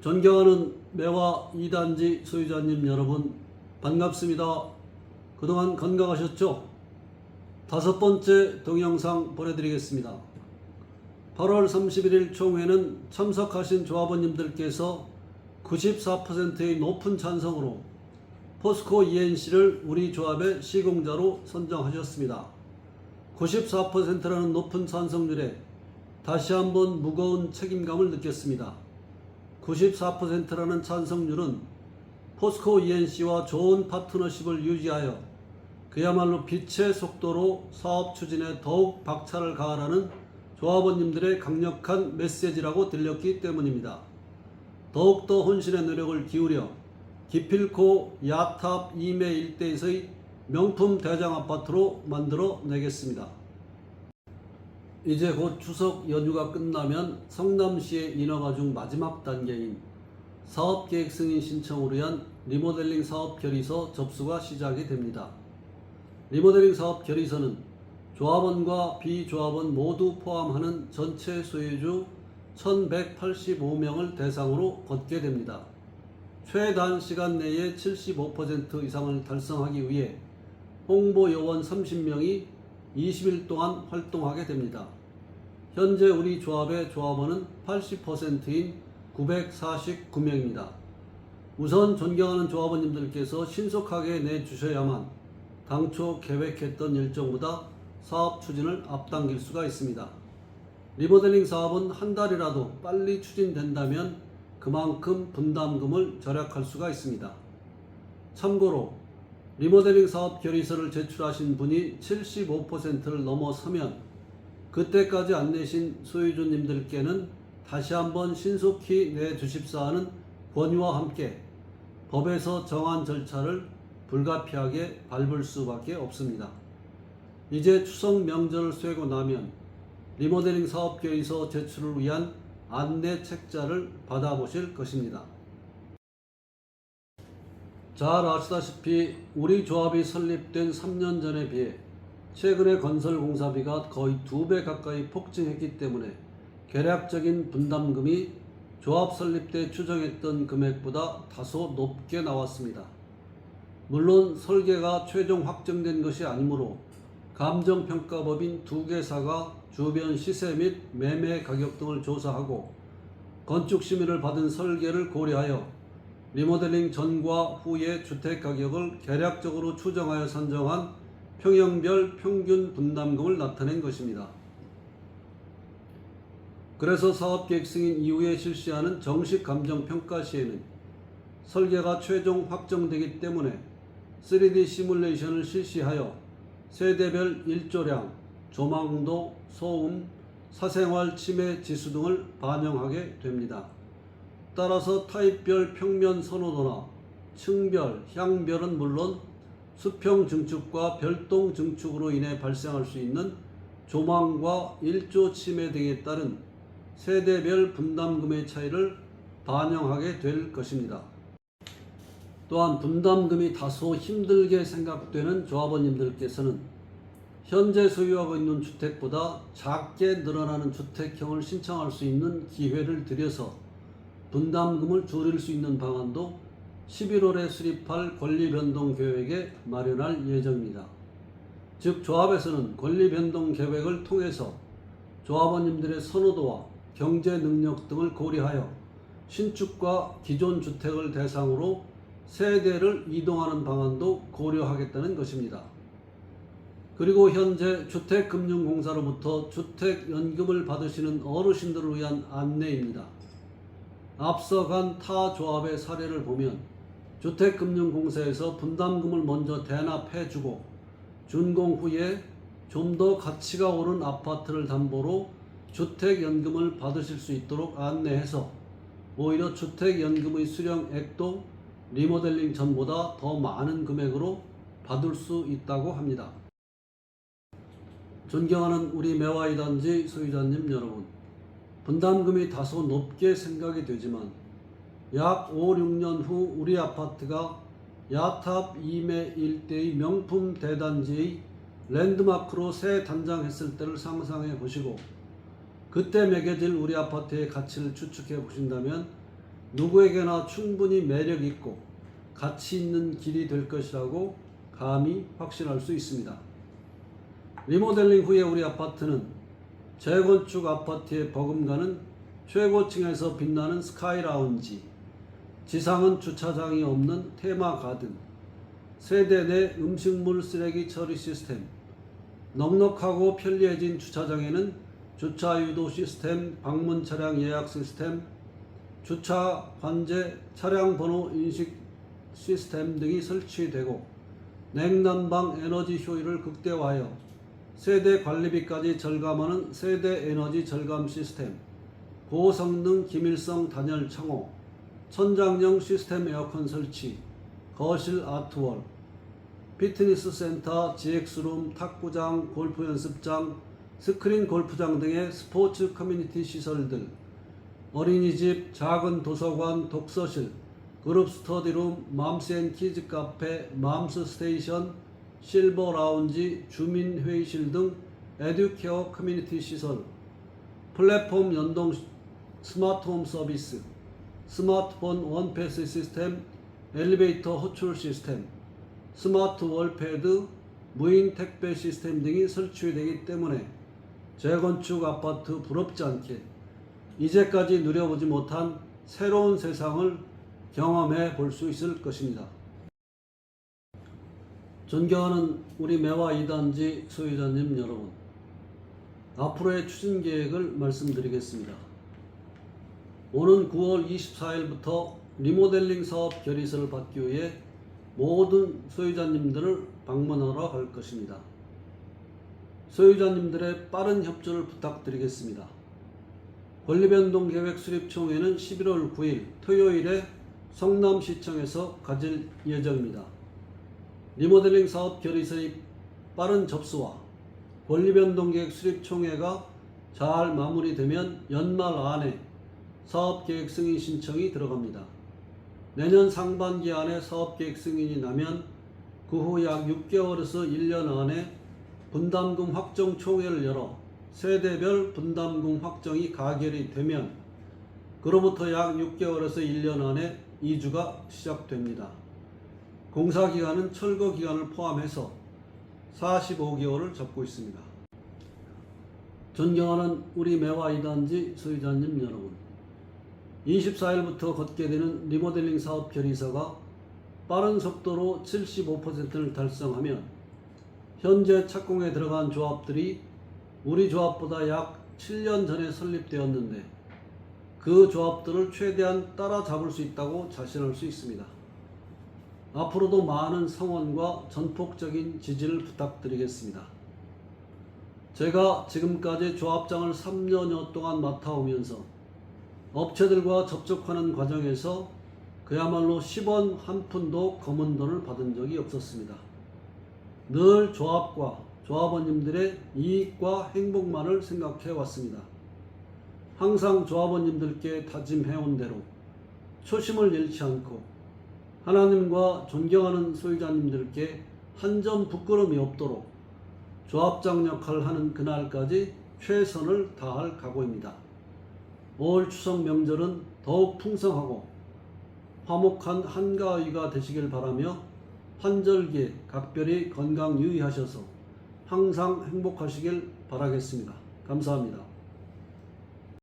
존경하는 매화 2단지 소유자님 여러분 반갑습니다. 그동안 건강하셨죠? 다섯 번째 동영상 보내드리겠습니다. 8월 31일 총회는 참석하신 조합원님들께서 94%의 높은 찬성으로 포스코 ENC를 우리 조합의 시공자로 선정하셨습니다. 94%라는 높은 찬성률에 다시 한번 무거운 책임감을 느꼈습니다. 94%라는 찬성률은 포스코 ENC와 좋은 파트너십을 유지하여 그야말로 빛의 속도로 사업 추진에 더욱 박차를 가하라는 조합원님들의 강력한 메시지라고 들렸기 때문입니다. 더욱더 혼신의 노력을 기울여 기필코 야탑 이메 일대에서의 명품 대장 아파트로 만들어 내겠습니다. 이제 곧 추석 연휴가 끝나면 성남시의 인허가 중 마지막 단계인 사업계획 승인 신청을 위한 리모델링 사업 결의서 접수가 시작이 됩니다. 리모델링 사업 결의서는 조합원과 비조합원 모두 포함하는 전체 소유주 1185명을 대상으로 걷게 됩니다. 최단 시간 내에 75% 이상을 달성하기 위해 홍보 요원 30명이 20일 동안 활동하게 됩니다. 현재 우리 조합의 조합원은 80%인 949명입니다. 우선 존경하는 조합원님들께서 신속하게 내주셔야만 당초 계획했던 일정보다 사업 추진을 앞당길 수가 있습니다. 리모델링 사업은 한 달이라도 빨리 추진된다면 그만큼 분담금을 절약할 수가 있습니다. 참고로 리모델링 사업 결의서를 제출하신 분이 75%를 넘어서면 그때까지 안 내신 소유주님들께는 다시 한번 신속히 내주십사 하는 권유와 함께 법에서 정한 절차를 불가피하게 밟을 수밖에 없습니다. 이제 추석 명절을 쇠고 나면 리모델링 사업 결의서 제출을 위한 안내 책자를 받아보실 것입니다. 잘 아시다시피 우리 조합이 설립된 3년 전에 비해 최근에 건설 공사비가 거의 두 배 가까이 폭증했기 때문에 계략적인 분담금이 조합 설립 때 추정했던 금액보다 다소 높게 나왔습니다. 물론 설계가 최종 확정된 것이 아니므로 감정평가법인 두 개사가 주변 시세 및 매매 가격 등을 조사하고 건축 심의를 받은 설계를 고려하여 리모델링 전과 후의 주택 가격을 계략적으로 추정하여 산정한 평형별 평균 분담금을 나타낸 것입니다. 그래서 사업계획 승인 이후에 실시하는 정식 감정평가 시에는 설계가 최종 확정되기 때문에 3D 시뮬레이션을 실시하여 세대별 일조량, 조망도, 소음, 사생활 침해 지수 등을 반영하게 됩니다. 따라서 타입별 평면 선호도나 층별, 향별은 물론 수평 증축과 별동 증축으로 인해 발생할 수 있는 조망과 일조 침해 등에 따른 세대별 분담금의 차이를 반영하게 될 것입니다. 또한 분담금이 다소 힘들게 생각되는 조합원님들께서는 현재 소유하고 있는 주택보다 작게 늘어나는 주택형을 신청할 수 있는 기회를 드려서 분담금을 줄일 수 있는 방안도 11월에 수립할 권리변동 계획에 마련할 예정입니다. 즉 조합에서는 권리변동 계획을 통해서 조합원님들의 선호도와 경제 능력 등을 고려하여 신축과 기존 주택을 대상으로 세대를 이동하는 방안도 고려하겠다는 것입니다. 그리고 현재 주택금융공사로부터 주택연금을 받으시는 어르신들을 위한 안내입니다. 앞서간 타 조합의 사례를 보면 주택금융공사에서 분담금을 먼저 대납해주고 준공 후에 좀 더 가치가 오른 아파트를 담보로 주택연금을 받으실 수 있도록 안내해서 오히려 주택연금의 수령액도 리모델링 전보다 더 많은 금액으로 받을 수 있다고 합니다. 존경하는 우리 매화이 단지 소유자님 여러분, 분담금이 다소 높게 생각이 되지만 약 5, 6년 후 우리 아파트가 야탑 이매 일대의 명품 대단지의 랜드마크로 새 단장했을 때를 상상해 보시고 그때 매겨질 우리 아파트의 가치를 추측해 보신다면 누구에게나 충분히 매력 있고 가치 있는 길이 될 것이라고 감히 확신할 수 있습니다. 리모델링 후에 우리 아파트는 재건축 아파트에 버금가는 최고층에서 빛나는 스카이 라운지, 지상은 주차장이 없는 테마 가든, 세대 내 음식물 쓰레기 처리 시스템, 넉넉하고 편리해진 주차장에는 주차 유도 시스템, 방문 차량 예약 시스템, 주차 관제 차량 번호 인식 시스템 등이 설치되고 냉난방 에너지 효율을 극대화하여 세대 관리비까지 절감하는 세대 에너지 절감 시스템, 고성능 기밀성 단열 창호, 천장형 시스템 에어컨 설치, 거실 아트월, 피트니스 센터, GX룸, 탁구장, 골프 연습장, 스크린 골프장 등의 스포츠 커뮤니티 시설들, 어린이집, 작은 도서관, 독서실, 그룹 스터디룸, 맘스 앤 키즈 카페, 맘스 스테이션, 실버 라운지, 주민 회의실 등 에듀케어 커뮤니티 시설, 플랫폼 연동 스마트홈 서비스, 스마트폰 원패스 시스템, 엘리베이터 호출 시스템, 스마트 월패드, 무인 택배 시스템 등이 설치되기 때문에 재건축 아파트 부럽지 않게 이제까지 누려보지 못한 새로운 세상을 경험해 볼 수 있을 것입니다. 존경하는 우리 매화 2단지 소유자님 여러분, 앞으로의 추진 계획을 말씀드리겠습니다. 오는 9월 24일부터 리모델링 사업 결의서를 받기 위해 모든 소유자님들을 방문하러 갈 것입니다. 소유자님들의 빠른 협조를 부탁드리겠습니다. 권리변동 계획 수립 총회는 11월 9일 토요일에 성남시청에서 가질 예정입니다. 리모델링 사업 결의서의 빠른 접수와 권리변동 계획 수립 총회가 잘 마무리되면 연말 안에 사업계획 승인 신청이 들어갑니다. 내년 상반기 안에 사업계획 승인이 나면 그 후 약 6개월에서 1년 안에 분담금 확정 총회를 열어 세대별 분담금 확정이 가결이 되면 그로부터 약 6개월에서 1년 안에 이주가 시작됩니다. 공사 기간은 철거 기간을 포함해서 45개월을 잡고 있습니다. 존경하는 우리 매화 이단지 소유자님 여러분, 24일부터 걷게 되는 리모델링 사업 결의서가 빠른 속도로 75%를 달성하면 현재 착공에 들어간 조합들이 우리 조합보다 약 7년 전에 설립되었는데 그 조합들을 최대한 따라잡을 수 있다고 자신할 수 있습니다. 앞으로도 많은 성원과 전폭적인 지지를 부탁드리겠습니다. 제가 지금까지 조합장을 3년여 동안 맡아오면서 업체들과 접촉하는 과정에서 그야말로 10원 한 푼도 검은 돈을 받은 적이 없었습니다. 늘 조합과 조합원님들의 이익과 행복만을 생각해 왔습니다. 항상 조합원님들께 다짐해온 대로 초심을 잃지 않고 하나님과 존경하는 소유자님들께 한 점 부끄러움이 없도록 조합장 역할을 하는 그날까지 최선을 다할 각오입니다. 올 추석 명절은 더욱 풍성하고 화목한 한가위가 되시길 바라며 환절기에 각별히 건강 유의하셔서 항상 행복하시길 바라겠습니다. 감사합니다.